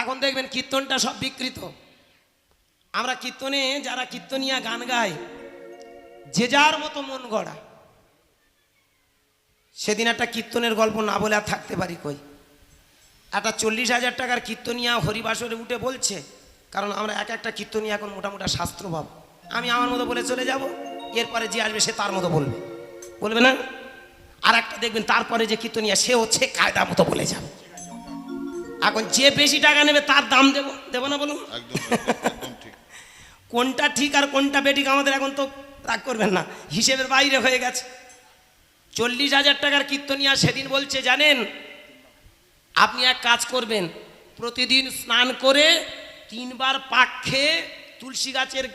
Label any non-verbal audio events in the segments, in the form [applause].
এখন দেখবেন কীর্তনটা সব বিকৃত। আমরা কীর্তনে, যারা কীর্তনিয়া গান গায়, যে যার মতো মন গড়া। সেদিন একটা কীর্তনের গল্প না বলে আর থাকতে পারি কই? একটা চল্লিশ হাজার টাকার কীর্তনিয়া হরিবাসরে উঠে বলছে, কারণ আমরা এক একটা কীর্তনিয়া এখন মোটামুটি শাস্ত্র ভাব আমি আমার মতো বলে চলে যাব, এরপরে যে আসবে সে তার মতো বলবে। বলবে না? আর একটা দেখবেন তারপরে যে কীর্তনিয়া সে হচ্ছে কায়দা মতো বলে যাবে। এখন যে বেশি টাকা নেবে তার দাম দেবো দেবো না বলুন? [laughs] কোনটা ঠিক আর কোনটা বেঠিক আমাদের এখন তো রাগ করবেন না। হিসেবের বাইরে হয়ে গেছে। চল্লিশ হাজার টাকার কীর্তনিয়া সেদিন বলছে জানেন? আপনি এক কাজ করবেন প্রতিদিন স্নান করে তিনবার পাক খেয়ে তুলসী গাছের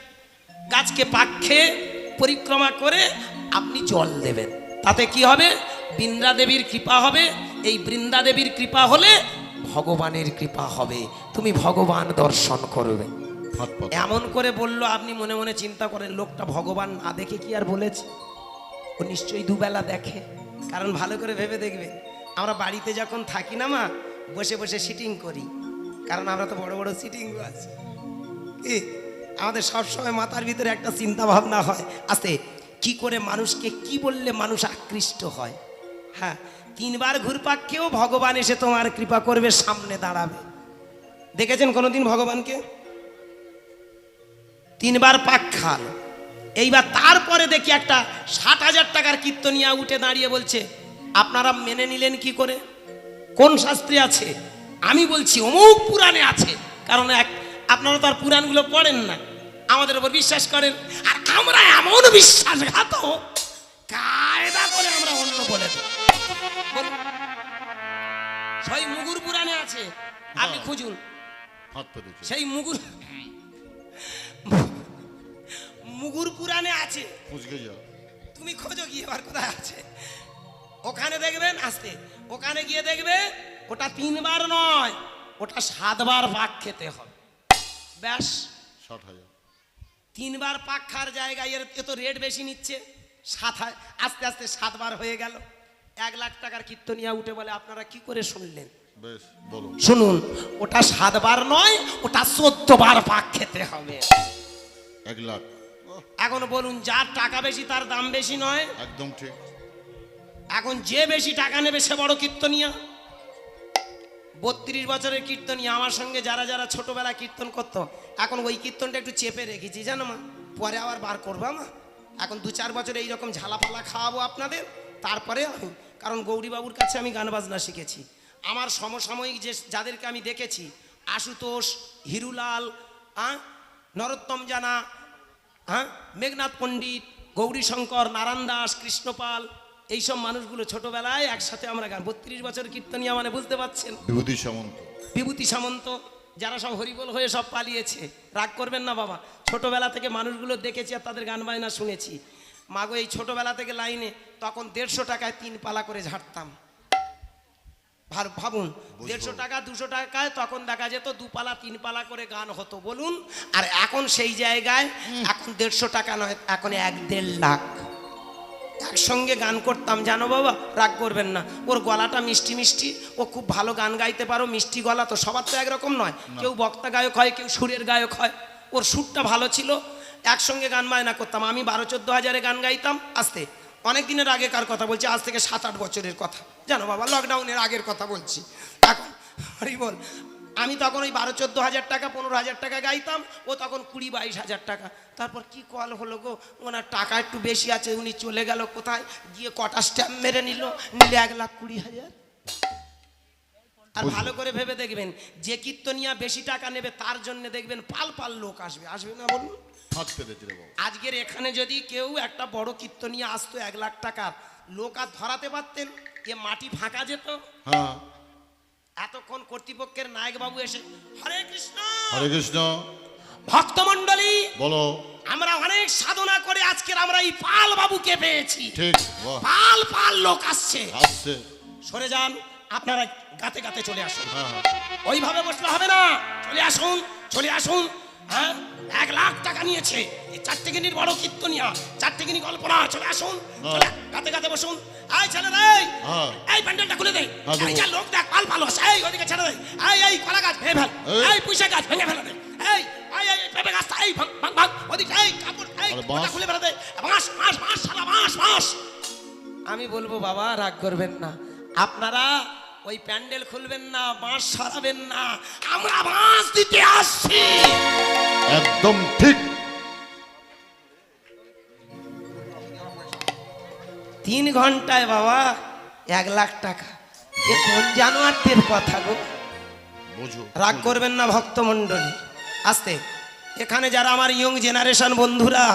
গাছকে পাক খেয়ে পরিক্রমা করে আপনি জল দেবেন। তাতে কি হবে? বৃন্দা দেবীর কৃপা হবে। এই বৃন্দা দেবীর কৃপা হলে ভগবানের কৃপা হবে। তুমি ভগবান দর্শন করবে। এমন করে বলল আপনি মনে মনে চিন্তা করেন লোকটা ভগবান না দেখে কি আর বলেছে? ও নিশ্চয়ই দুবেলা দেখে। কারণ ভালো করে ভেবে দেখবে আমরা বাড়িতে যখন থাকি না মা বসে বসে সিটিং করি। কারণ আমরা তো বড় বড় সিটিং আছি। কি? আমাদের সবসময় মাথার ভিতরে একটা চিন্তা ভাবনা হয় আস্তে কি করে মানুষকে কি বললে মানুষ আকৃষ্ট হয়? হ্যাঁ তিনবার ঘুরপাক খেয়েও ভগবান এসে তোমার কৃপা করবে, সামনে দাঁড়াবে। দেখেছেন কোনোদিন ভগবানকে? তিনবার পাক খাল এইবার তারপরে দেখি একটা ষাট হাজার টাকার কীর্তনিয়া উঠে দাঁড়িয়ে বলছে, আপনারা মেনে নিলেন কি করে? কোন শাস্ত্রে আছে? আমি বলছি, অমুক পুরাণে আছে। কারণ এক, আপনারা তো আর পুরাণগুলো পড়েন না। আমাদের উপর বিশ্বাস করেন। আর আমরা এমন বিশ্বাসঘাত কায়দা করে আমরা অন্য বলে দেব। সেই মুগুর পুরাণে আছে। আপনি হ্যাঁ। খুঁজুন। সেই মুগুর মুগুর পুরাণে আছে। তুমি খোঁজো গিয়ে এবার কোথায় আছে। ওখানে দেখবেন আসতে। ওখানে গিয়ে দেখবে ওটা তিনবার নয় ওটা সাতবার পাক খেতে হবে। ব্যাস। ষাট হাজার। তিনবার পাক খাওয়ার জায়গায় এর এত রেট বেশি নিচ্ছে। সাত আস্তে আস্তে সাতবার হয়ে গেল। এক লাখ টাকার কীর্তনিয়া উঠে বলে আপনারা কি করে শুনলেন? শুনুন ওটা সাতবার নয় ওটা চোদ্দ বার পাক খেতে হবে। এক লাখ। এখন বলুন যার টাকা বেশি তার দাম বেশি নয়। একদম ঠিক। এখন যে বেশি টাকা নেবে সে বড় কীর্তনিয়া। বত্রিশ বছরের কীর্তনিয়া আমার সঙ্গে যারা যারা ছোটবেলা কীর্তন করতো এখন ওই কীর্তনটা একটু চেপে রেখেছি জানো মা। পরে আবার বার করব মা। এখন দু চার বছর এইরকম ঝালাপালা খাওয়াবো আপনাদের তারপরে আমি কারণ গৌরীবাবুর কাছে আমি গান বাজনা শিখেছি। আমার সমসাময়িক যে যাদেরকে আমি দেখেছি আশুতোষ হিরুলাল হ্যাঁ নরোত্তম জানা হ্যাঁ মেঘনাথ পণ্ডিত গৌরীশঙ্কর নারায়ণ দাস কৃষ্ণপাল এইসব মানুষগুলো ছোটবেলায় একসাথে আমরা গান বত্রিশ বছর কীর্তনিয়া মানে বুঝতে পারছেন? বিভূতি সামন্ত। বিভূতি সামন্ত যারা সব হরিবল হয়ে সব পালিয়েছে। রাগ করবেন না বাবা ছোটবেলা থেকে মানুষগুলো দেখেছি আর তাদের গান বাজনা শুনেছি। মাগো এই ছোটবেলা থেকে লাইনে তখন দেড়শো টাকায় তিন পালা করে ঝাড়তাম। ভার- ভাবুন দেড়শো টাকা দুশো টাকায় তখন দেখা যেত দুপালা তিন পালা করে গান হতো বলুন। আর এখন সেই জায়গায় এখন দেড়শো টাকা নয় এখন এক দেড় লাখ। একসঙ্গে গান করতাম জানো বাবা রাগ করবেন না। ওর গলাটা মিষ্টি মিষ্টি ও খুব ভালো গান গাইতে পারো মিষ্টি গলা তো সবার তো একরকম নয়। কেউ বক্তা গায়ক হয় কেউ সুরের গায়ক হয়। ওর সুরটা ভালো ছিল একসঙ্গে গান বায়না করতাম। আমি বারো চোদ্দ হাজারে গান গাইতাম আসতে। অনেক দিনের আগেকার কথা বলছি আজ থেকে সাত আট বছরের কথা। জানো বাবা লকডাউনের আগের কথা বলছি। এখন হরি বল আমি তখন ওই বারো চোদ্দ হাজার টাকা পনেরো হাজার টাকা গাইতাম ও তখন কুড়ি বাইশ হাজার টাকা। তারপর কি কল হলো গো? ওনার টাকা একটু বেশি আছে উনি চলে গেল কোথায়? গিয়ে কটা স্ট্যাম্প মেরে নিল নিলে এক লাখ কুড়ি হাজার। আর ভালো করে ভেবে দেখবেন যে কীর্তনিয়া বেশি টাকা নেবে তার জন্য দেখবেন পাল পাল লোক আসবে। আসবে না বলুন? রে বাবা আজকের এখানে যদি কেউ একটা বড় কীর্তনিয়া আসতো এক লাখ টাকার লোক আর ধরাতে পারতেন এ মাটি ফাঁকা যেত? হ্যাঁ। এতক্ষণ কর্তৃপক্ষের নায়ক বাবু এসে হরে কৃষ্ণ! হরে কৃষ্ণ। ভক্তমণ্ডলী বলো। আমরা অনেক সাধনা করে আজকের আমরা এই পাল বাবুকে পেয়েছি। ঠিক বাহ। পাল পাল লোক আসছে। আসছে। সরে যান আপনারা গাতে গাতে চলে আসুন। হ্যাঁ হ্যাঁ। ওইভাবে বসলে হবে না। চলে আসুন চলে আসুন। হ্যাঁ? এক লাখ টাকা নিয়েছে। এই চারটে গিনির বড় কীর্তনিয়া চারটে গিনি কল্পনা চলে আসুন। চলে গাতে গাতে বসুন। এই ছেলে রে হ্যাঁ। এই প্যান্ডেলটা খুলে দে। হ্যাঁ, এই যা লোক দেখ পাল ভালো আছে এই ওদিকে ছেড়ে দে। এই এই কলা গাছ ভেঙে ফেল। এই। পুঁইশা গাছ ভেঙে ফেলে দে এই এই এই পেঁপে গাছটা এই ভাঙ ভাঙ ভাঙ। ওদিকে এই কাপড় এই আরে খুলে ফেলে দে বাঁশ বাঁশ বাঁশ শালা বাঁশ বাঁশ। আমি বলব বাবা রাগ করবেন না। আপনারা ওই প্যান্ডেল খুলবেন না বাঁশ সরাবেন না আমরা বাঁশ দিতে আসছি। একদম ঠিক। তিন ঘন্টায় বাবা এক লাখ টাকা। এ কোন জানোয়ারদের কথা গো? বোঝো রাগ করবেন না ভক্তমণ্ডলী। আসতে এখানে যারা আমার ইয়ং জেনারেশন বন্ধুরা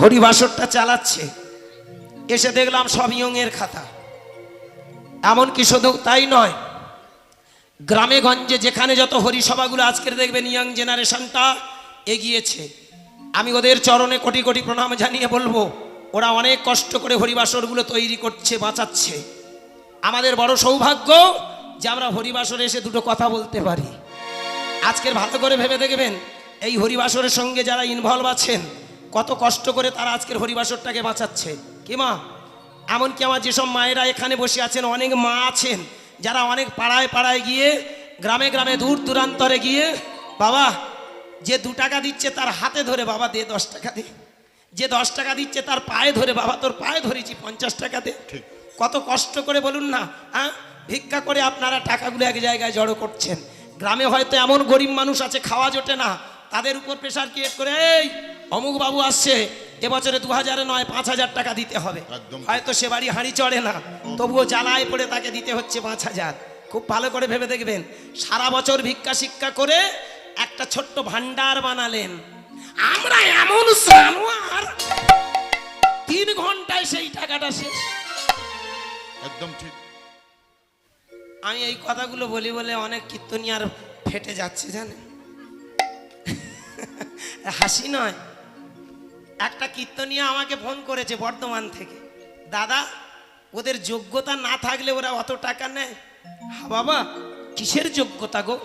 হরিবাসরটা চালাচ্ছে এসে দেখলাম সব ইয়ং এর খাতা। এমনকি শুধু তাই নয় গ্রামে গঞ্জে যেখানে যত হরিসভাগুলো আজকের দেখবেন ইয়ং জেনারেশনটা এগিয়েছে, আমি ওদের চরণে কোটি কোটি প্রণাম জানিয়ে বলব, ওরা অনেক কষ্ট করে হরিবাসরগুলো তৈরি করছে, বাঁচাচ্ছে। আমাদের বড় সৌভাগ্য যে আমরা হরিবাসরে এসে দুটো কথা বলতে পারি। আজকের ভালো করে ভেবে দেখবেন, এই হরিবাসরের সঙ্গে যারা ইনভলভ আছেন, কত কষ্ট করে তারা আজকের হরিবাসরটাকে বাঁচাচ্ছে। কি মা? এমনকি আমার যেসব মায়েরা এখানে বসে আছেন অনেক মা আছেন যারা অনেক পাড়ায় পাড়ায় গিয়ে গ্রামে গ্রামে দূর দূরান্তরে গিয়ে বাবা যে দু টাকা দিচ্ছে তার হাতে ধরে বাবা দে দশ টাকা দে। যে দশ টাকা দিচ্ছে তার পায়ে ধরে বাবা তোর পায়ে ধরেছি পঞ্চাশ টাকা দে। কত কষ্ট করে বলুন না হ্যাঁ? ভিক্ষা করে আপনারা টাকাগুলো এক জায়গায় জড়ো করছেন। গ্রামে হয়তো এমন গরিব মানুষ আছে খাওয়া জোটে না। তাদের উপর প্রেশার ক্রিয়েট করে এই অমুক বাবু আসছে এবছরে দু হাজারে নয় পাঁচ হাজার টাকা দিতে হবে। হয়তো সে বাড়ি হাঁড়ি চড়ে না তবুও জ্বালায় পড়ে তাকে দিতে হচ্ছে পাঁচ হাজার খুব ভালো করে ভেবে দেখবেন সারা বছর ভিক্ষা শিক্ষা করে একটা ছোট্ট ভান্ডার বানালেন। আমরা এমন জানোয়ার তিন ঘন্টায় সেই টাকাটা শেষ। একদম ঠিক। আমি এই কথাগুলো বলি বলে অনেক কীর্তনিয়ার ফেটে যাচ্ছে জানেন? হাসি নয়। একটা কীর্তনিয়া আমাকে ফোন করেছে বর্ধমান থেকে। দাদা ওদের যোগ্যতা না থাকলে ওরা অত টাকা নেয়? হা বাবা কিসের যোগ্যতা গো?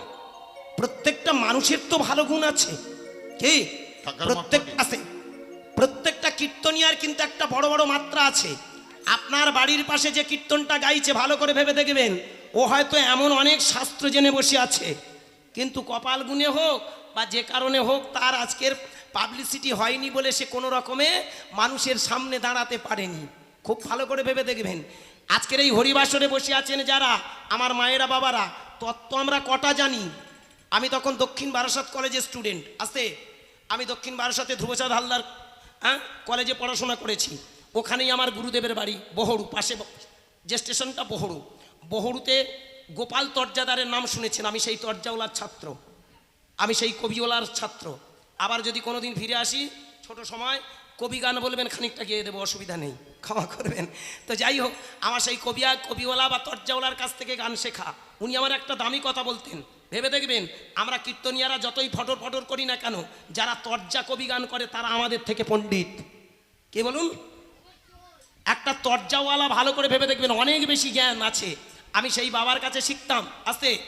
প্রত্যেকটা মানুষের তো ভালো গুণ আছে। কি? প্রত্যেক আছে। প্রত্যেকটা কীর্তনিয়ার কিন্তু একটা বড় বড় মাত্রা আছে। আপনার বাড়ির পাশে যে কীর্তনটা গাইছে ভালো করে ভেবে দেখবেন ও হয়তো এমন অনেক শাস্ত্র জেনে বসে আছে। কিন্তু কপাল গুণে হোক বা যে কারণে হোক তার আজকের পাবলিসিটি হয়নি বলে সে কোনো রকমে মানুষের সামনে দাঁড়াতে পারেনি। খুব ভালো করে ভেবে দেখবেন। আজকের এই হরিবাসরে বসে আছেন যারা, আমার মায়েরা বাবারা, তত্ত্ব আমরা কটা জানি? আমি তখন দক্ষিণ বারাসাত কলেজের স্টুডেন্ট আসতে আমি দক্ষিণ বারাসাতে ধ্রুবচাঁদ হালদার হ্যাঁ কলেজে পড়াশোনা করেছি। ওখানেই আমার গুরুদেবের বাড়ি, বহরু, পাশে যে স্টেশনটা বহরু। বহরুতে গোপাল তর্জাদারের নাম শুনেছেন, আমি সেই তর্জাওয়ালার ছাত্র। আমি সেই কবিওয়ালার ছাত্র। আবার যদি কোনোদিন ফিরে আসি, ছোট সময়, কবি গান বলবেন, খানিকটা গিয়ে দেবো, অসুবিধা নেই, ক্ষমা করবেন। তো যাই হোক, আমার সেই কবিয়া, কবিওয়ালা বা তর্জাওয়ালার কাছ থেকে গান শেখা। উনি আমার একটা দামি কথা বলতেন। ভেবে দেখবেন, আমরা কীর্তনিয়ারা যতই ফটর ফটর করি না কেন, যারা তর্জা কবি গান করে, তারা আমাদের থেকে পণ্ডিত। কে বলুন? একটা তর্জাওয়ালা ভালো করে ভেবে দেখবেন, অনেক বেশি জ্ঞান আছে। আমি সেই বাবার কাছে শিখতাম, আস্তে,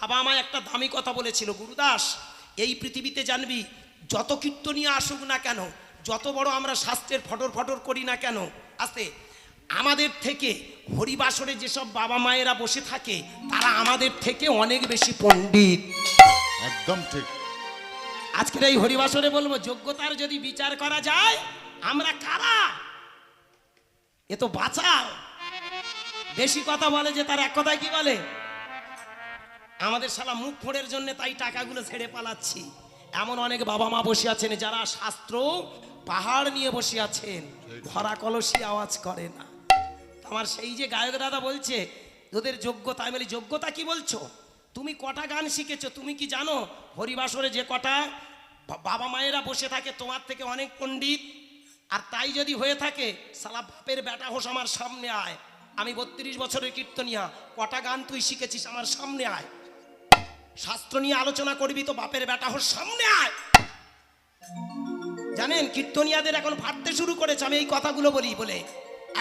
বাবা আমায় একটা দামি কথা বলেছিল, গুরুদাস, এই পৃথিবীতে জানবি যত কীর্তনীয় আসুক না কেন যত বড় আমরা শাস্ত্রের ফটর ফটর করি না কেন আস্তে আমাদের থেকে হরিবাসরে যেসব বাবা মায়েরা বসে থাকে তারা আমাদের থেকে অনেক বেশি পণ্ডিত। একদম ঠিক। আজকের এই হরিবাসরে বলব যোগ্যতার যদি বিচার করা যায় আমরা কারা? এ তো বাঁচাও। বেশি কথা বলে যে তার এক কথায় কি বলে? আমাদের সালা মুখ ফোড়ের জন্য তাই টাকাগুলো ছেড়ে পালাচ্ছি। এমন অনেক বাবা মা বসে আছেন, যারা শাস্ত্র পাহাড় নিয়ে বসে আছেন। ভরা কলসি আওয়াজ করে না। আমার সেই যে গায়ক দাদা বলছে, তোদের যোগ্যতা আমি বলি, যোগ্যতা কি বলছো? তুমি কটা গান শিখেছো? তুমি কি জানো? হরিবাসরে যে কটা বাবা মায়েরা বসে থাকে, তোমার থেকে অনেক পণ্ডিত। আর তাই যদি হয়ে থাকে, সালা বাপের বেটা হোস আমার সামনে আয়। আমি বত্রিশ বছরের কীর্তনিয়া, কটা গান তুই শিখেছিস আমার সামনে আয়। শাস্ত্র নিয়ে আলোচনা করবি তো বাপের বেটা হোস, সামনে আয়। জানেন, কীর্তনিয়াদের এখন ফাটতে শুরু করেছে, আমি এই কথাগুলো বলি বলে।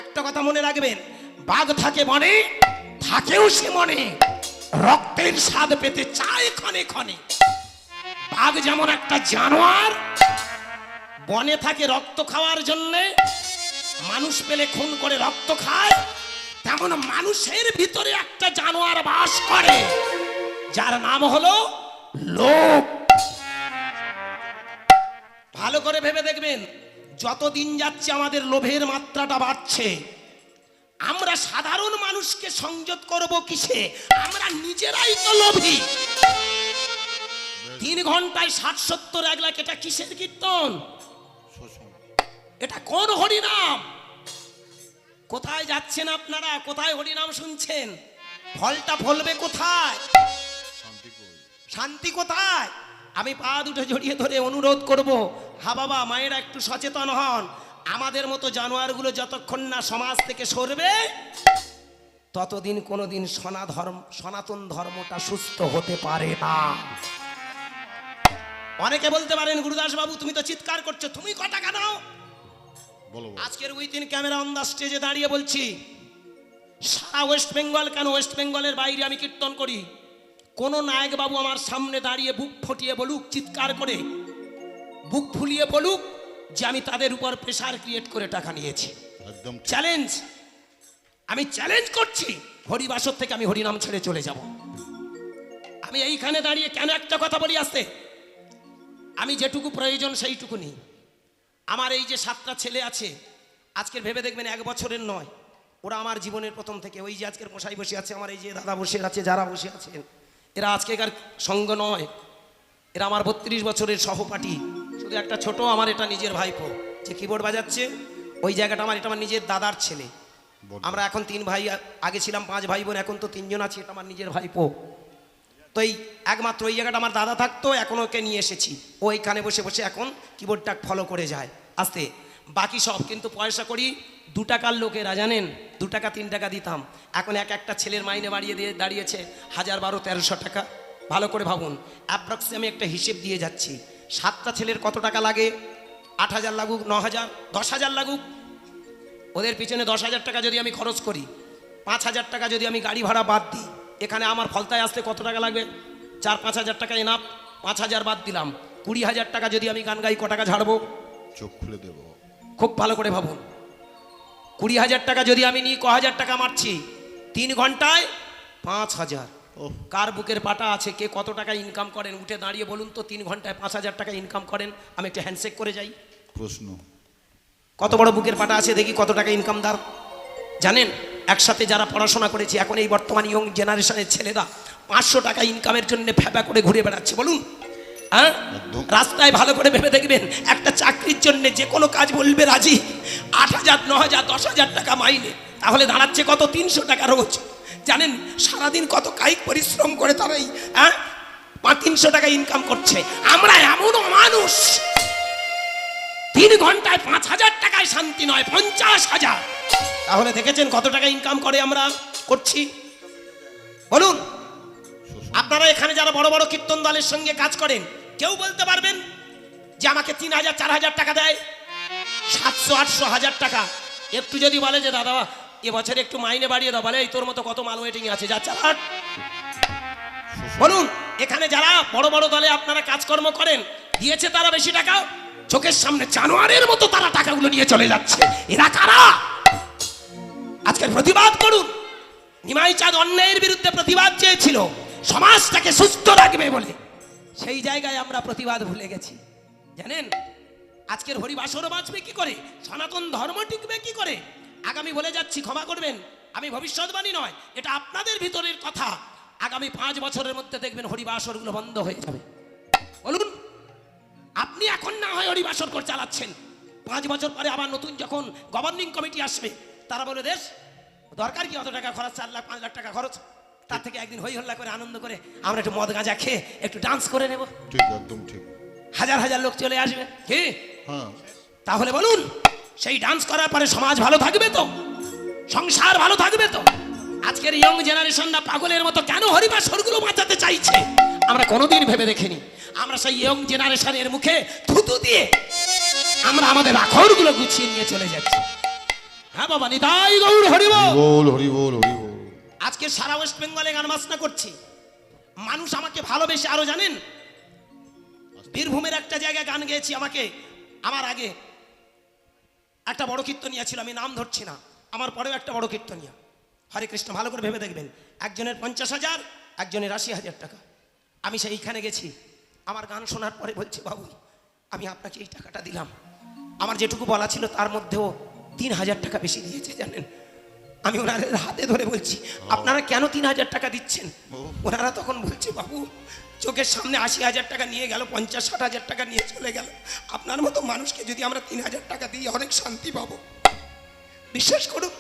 একটা কথা মনে রাখবেন, বাঘ থাকে মনে থাকেও সে মনে। রক্তের স্বাদ পেতে চায় ক্ষণে ক্ষণে। বাঘ যেমন একটা জানোয়ার, বনে থাকে রক্ত খাওয়ার জন্যে। মানুষ পেলে খুন করে রক্ত খায়, তেমন মানুষের ভিতরে একটা জানোয়ার বাস করে। যার নাম হলো লোভ ভালো করে ভেবে দেখবেন যত দিন যাচ্ছে আমাদের লোভের মাত্রাটা বাড়ছে, আমরা সাধারণ মানুষকে সংযত করব কিসে? আমরা নিজেরাই তো লোভী। তিন ঘন্টায় ষাট, সত্তর, এক লাখ, এটা কিসের কীর্তন? এটা কোন হরিনাম? কোথায় যাচ্ছেন আপনারা? কোথায় হরিনাম শুনছেন? ফলটা ফলবে কোথায়? শান্তি কোথায়? আমি পা দুটো জড়িয়ে ধরে অনুরোধ করব হা বাবা মায়েরা একটু সচেতন হন। আমাদের মতো জানোয়ারগুলো যতক্ষণ না সমাজ থেকে সরবে ততদিন কোনোদিন সনা ধর্ম সনাতন ধর্মটা সুস্থ হতে পারে না। অনেকে বলতে পারেন গুরুদাস বাবু তুমি তো চিৎকার করছ তুমি কটা কেন? নাও বলো বলো। আজকের উইদিন ক্যামেরা অন দা স্টেজে দাঁড়িয়ে বলছি সারা ওয়েস্ট বেঙ্গল কেন? ওয়েস্ট বেঙ্গলের বাইরে আমি কীর্তন করি। কোন নায়ক বাবু আমার সামনে দাঁড়িয়ে বুক ফটিয়ে বলুক চিৎকার করে বুক ফুলিয়ে বলুক যে আমি তাদের উপর প্রেশার ক্রিয়েট করে টাকা নিয়েছি। একদম চ্যালেঞ্জ আমি চ্যালেঞ্জ করছি হরিবাসর থেকে আমি হরিনাম ছেড়ে চলে যাব। আমি এইখানে দাঁড়িয়ে কেন একটা কথা বলি আসতে? আমি যেটুকু প্রয়োজন সেইটুকু নিই। আমার এই যে সাতটা ছেলে আছে আজকের ভেবে দেখবেন এক বছরের নয়। ওরা আমার জীবনের প্রথম থেকে ওই যে আজকের মশাই বসে আছে আমার এই যে দাদা বসে আছে যারা বসে আছেন এরা আজকেকার সঙ্গ নয়। এরা আমার বত্রিশ বছরের সহপাঠী। শুধু একটা ছোট আমার এটা নিজের ভাইপো। যে কিবোর্ড বাজাচ্ছে ওই জায়গাটা আমার এটা আমার নিজের দাদার ছেলে। আমরা এখন তিন ভাই আগে ছিলাম পাঁচ ভাই বোন এখন তো তিনজন আছি এটা আমার নিজের ভাইপো। তো এই একমাত্র ওই জায়গাটা আমার দাদা থাকতো এখন ওকে নিয়ে এসেছি। ও এইখানে বসে বসে এখন কিবোর্ডটা ফলো করে যায়। আস্তে। বাকি সব কিন্তু পয়সা করি দু টাকার লোকেরা জানেন? দু টাকা তিন টাকা দিতাম। এখন এক একটা ছেলের মাইনে বাড়িয়ে দিয়ে দাঁড়িয়েছে হাজার বারো তেরোশো টাকা। ভালো করে ভাবুন অ্যাপ্রক্সে আমি একটা হিসেব দিয়ে যাচ্ছি। সাতটা ছেলের কত টাকা লাগে? আট হাজার লাগুক ন হাজার দশ হাজার লাগুক। ওদের পিছনে দশ হাজার টাকা যদি আমি খরচ করি পাঁচ হাজার টাকা যদি আমি গাড়ি ভাড়া বাদ দিই এখানে আমার ফলতায় আসতে কত টাকা লাগবে? চার পাঁচ হাজার টাকা এনাফ পাঁচ হাজার বাদ দিলাম। কুড়ি হাজার টাকা যদি আমি গান গাই ক টাকা ঝাড়বো? চোখ খুলে দেবো। খুব ভালো করে ভাবুন। কুড়ি হাজার টাকা যদি আমি নিই ক হাজার টাকা মারছি? তিন ঘন্টায় পাঁচ হাজার। ও। কার বুকের পাটা আছে? কে কত টাকা ইনকাম করেন? উঠে দাঁড়িয়ে বলুন তো তিন ঘন্টায় পাঁচ হাজার টাকা ইনকাম করেন। আমি একটা হ্যান্ডশেক করে যাই। প্রশ্ন। কত বড় বুকের পাটা আছে? দেখি কত টাকা ইনকাম দার। জানেন একসাথে যারা পড়াশোনা করেছি এখন এই বর্তমান ইয়ং জেনারেশনের ছেলেরা পাঁচশো টাকা ইনকামের জন্য ফ্যাবা করে ঘুরে বেড়াচ্ছে। বলুন হ্যাঁ? রাস্তায় ভালো করে ভেবে দেখবেন একটা চাকরির জন্য যে কোনো কাজ বলবে রাজি। আট হাজার, ন হাজার, দশ হাজার টাকা মাইনে। তাহলে দাঁড়াচ্ছে কত? তিনশো টাকা রোজ। জানেন, সারাদিন কত কায়িক পরিশ্রম করে তারাই হ্যাঁ? পাঁচ, তিনশো টাকা ইনকাম করছে। আমরা এমন মানুষ। তিন ঘন্টায় পাঁচ হাজার টাকায় শান্তি নয়, পঞ্চাশ হাজার। তাহলে দেখেছেন কত টাকা ইনকাম করে আমরা করছি? বলুন, আপনারা এখানে যারা বড় বড় কীর্তন দলের সঙ্গে কাজ করেন, কেউ বলতে পারবেন? যে আমাকে তিন হাজার, চার হাজার টাকা দেয়, সাতশো, আটশো হাজার টাকা। একটু যদি বলে যে, দাদা, এবছর একটু মাইনে বাড়িয়ে দাও, বলে, এই তোর মতো কত মাল ওয়েটিং আছে, যা চালাট বলুন, এখানে যারা বড় বড় দলে আপনারা কাজকর্ম করেন, দিয়েছে তারা বেশি টাকা? চোখের সামনে জানোয়ারের মতো তারা টাকাগুলো নিয়ে চলে যাচ্ছে। এরা কারা? আজকের প্রতিবাদ করুন। নিমাই চাঁদ অন্যায়ের বিরুদ্ধে প্রতিবাদ চেয়েছিল। সমাজটাকে সুস্থ রাখবে বলে। সেই জায়গায় আমরা প্রতিবাদ ভুলে গেছি। জানেন, আজকের হরিবাসরও বাঁচবে কি করে? সনাতন ধর্ম টিকবে কি করে? আগামী বলে যাচ্ছি, ক্ষমা করবেন। আমি ভবিষ্যৎবাণী নয়, এটা আপনাদের ভিতরের কথা। আগামী পাঁচ বছরের মধ্যে দেখবেন হরিবাসরগুলো বন্ধ হয়ে যাবে। বলুন, আপনি এখন না হয় হরিবাসর করে চালাচ্ছেন। পাঁচ বছর পরে আবার নতুন যখন গভর্নিং কমিটি আসবে, তারা বলে, দেশ, দরকার কি অত টাকা খরচ, চার লাখ, পাঁচ লাখ টাকা খরচ? তার থেকে একদিন হই হল্লা করে, আনন্দ করে আমরা একটু মদ গাঁজা খেয়ে একটু ডান্স করে নেব। ঠিক, একদম ঠিক। হাজার হাজার লোক চলে আসবে। কি? হ্যাঁ। তাহলে বলুন সেই ডান্স করার পরে সমাজ ভালো থাকবে তো? সংসার ভালো থাকবে তো? আজকের ইয়ং জেনারেশনরা পাগলের মতো কেন হরিবাসরগুলো বাঁচাতে চাইছে? আমরা কোনোদিন ভেবে দেখিনি। আমরা সেই ইয়ং জেনারেশনের মুখে থুতু দিয়ে আমরা আমাদের আখরগুলো গুছিয়ে নিয়ে চলে যাচ্ছি। হ্যাঁ বাবা নিতাই গৌর হরিব। বল হরি বল হরি বল আজকে সারা ওয়েস্ট বেঙ্গলে গান বাজনা করছি। মানুষ আমাকে ভালোবেসে আরও জানেন? বীরভূমের একটা জায়গায় গান গেয়েছি আমাকে। আমার আগে একটা বড় কীর্তনিয়া ছিল আমি নাম ধরছি না। আমার পরেও একটা বড় কীর্তনিয়া। হরে কৃষ্ণ ভালো করে ভেবে দেখবেন। একজনের পঞ্চাশ হাজার একজনের আশি হাজার টাকা। আমি সেইখানে গেছি। আমার গান শোনার পরে বলছে বাবু আমি আপনাকে এই টাকাটা দিলাম। আমার যেটুকু বলা ছিল তার মধ্যেও তিন হাজার টাকা বেশি দিয়েছে জানেন? আমি ওনাদের হাতে ধরে বলছি আপনারা কেন তিন হাজার টাকা দিচ্ছেন? ওনারা তখন বলছে বাবু চোখের সামনে আশি হাজার টাকা নিয়ে গেল পঞ্চাশ ষাট হাজার টাকা নিয়ে চলে গেল। আপনার মতো মানুষকে যদি আমরা তিন হাজার টাকা দিই অনেক শান্তি পাবো বিশ্বাস করুন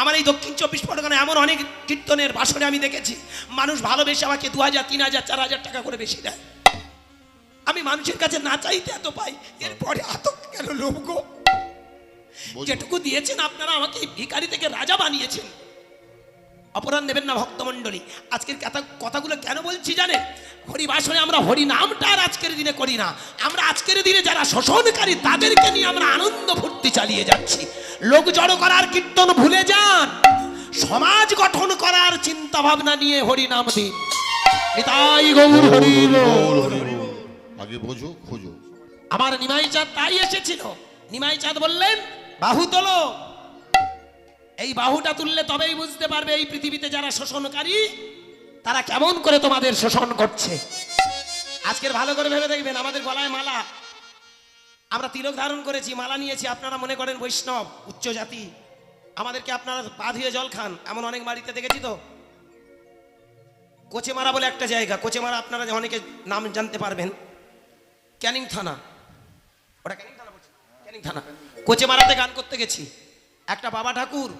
আমার এই দক্ষিণ চব্বিশ পরগনা এমন অনেক কীর্তনের বাসনে আমি দেখেছি মানুষ ভালোবেসে আমাকে দু হাজার তিন হাজার চার হাজার টাকা করে বেশি দেয়। আমি মানুষের কাছে না চাইতে এত পাই এরপরে এত কেন লোভ গো? যেটুকু দিয়েছেন আপনারা আমাকে ভিখারি থেকে রাজা বানিয়েছেন। অপরাধ নেবেন না ভক্তমণ্ডলী। আজকের কথা কথাগুলো কেন বলছি জানেন হরিবাসনে আমরা হরি নামটা আর আজকের দিনে করি না। আমরা আজকের দিনে যারা শোষণকারী তাদেরকে নিয়ে আমরা আনন্দ ফুর্তি চালিয়ে যাচ্ছি। লোক জড়ো করার কীর্তন ভুলে যান। সমাজ গঠন করার চিন্তা ভাবনা নিয়ে হরি নাম দিন। নিতাই গৌর হরি আগে বোঝো খোঁজো। আমার নিমাই চাঁদ তাই এসেছিল। নিমাই চাঁদ বললেন বাহু তোলো। এই বাহুটা তুললে তবেই বুঝতে পারবে এই পৃথিবীতে যারা শোষণকারী, তারা কেমন করে তোমাদের শোষণ করছে। আজকের ভালো করে ভেবে দেখবেন, আমাদের গলায় মালা। আমরা তিলক ধারণ করেছি, মালা নিয়েছি, আপনারা মনে করেন বৈষ্ণব, উচ্চ জাতি। আমাদেরকে আপনারা পা ধুয়ে জল খান, এমন অনেক বাড়িতে দেখেছি তো। কোচেমারা বলে একটা জায়গা, কোচেমারা আপনারা অনেকে নাম জানতে পারবেন। ক্যানিং থানা। ওটা ক্যানিং থানা ক্যানিং থানা। কোচে মারাতে গান করতে গেছি। একটা বাবা ঠাকুর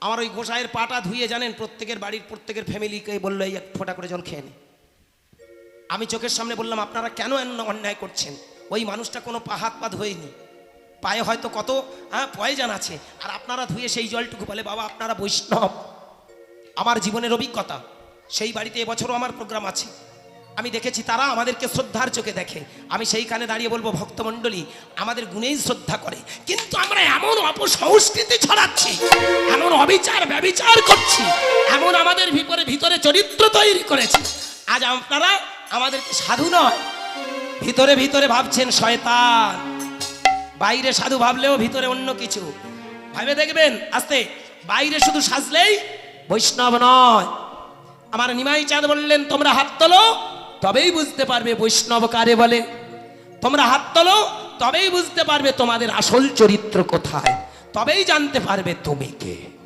আমার ওই গোসাইয়ের পাটা ধুয়ে জানেন, প্রত্যেকের বাড়ির প্রত্যেকের ফ্যামিলিকে বলল, এই এক ফোঁটা করে জল খেয়ে আমি চোখের সামনে বললাম, আপনারা কেন অন্যায় করছেন? ওই মানুষটা কোনো পা হাত পা ধোয়নি। পায়ে হয়তো কত হ্যাঁ পয়জান আছে। আর আপনারা ধুয়ে সেই জলটুকু বলে, বাবা, আপনারা বৈষ্ণব। আমার জীবনের অভিজ্ঞতা, সেই বাড়িতে এবছরও আমার প্রোগ্রাম আছে। আমি দেখেছি তারা আমাদেরকে শ্রদ্ধার চোখে দেখে। আমি সেইখানে দাঁড়িয়ে বলব, ভক্তমণ্ডলী, আমাদের গুণেই শ্রদ্ধা করে। কিন্তু আমরা এমন অপসংস্কৃতি ছড়াচ্ছি, এমন অবিচার, ব্যবিচার করছি, এমন আমাদের ভিতরে ভিতরে চরিত্র তৈরি করেছি। আজ আপনারা আমাদেরকে সাধু নয়, ভিতরে ভিতরে ভাবছেন শয়তান। বাইরে সাধু ভাবলেও ভিতরে অন্য কিছু। ভাবে দেখবেন, আস্তে, বাইরে শুধু সাজলেই বৈষ্ণব নয়। আমার নিমাই চাঁদ বললেন, তোমরা হাত তোলো তবেই বুঝতে পারবে বৈষ্ণব কারে বলে। তোমরা হাত তোলো, তবেই বুঝতে পারবে তোমাদের আসল চরিত্র কোথায়। তবেই জানতে পারবে তুমি কে।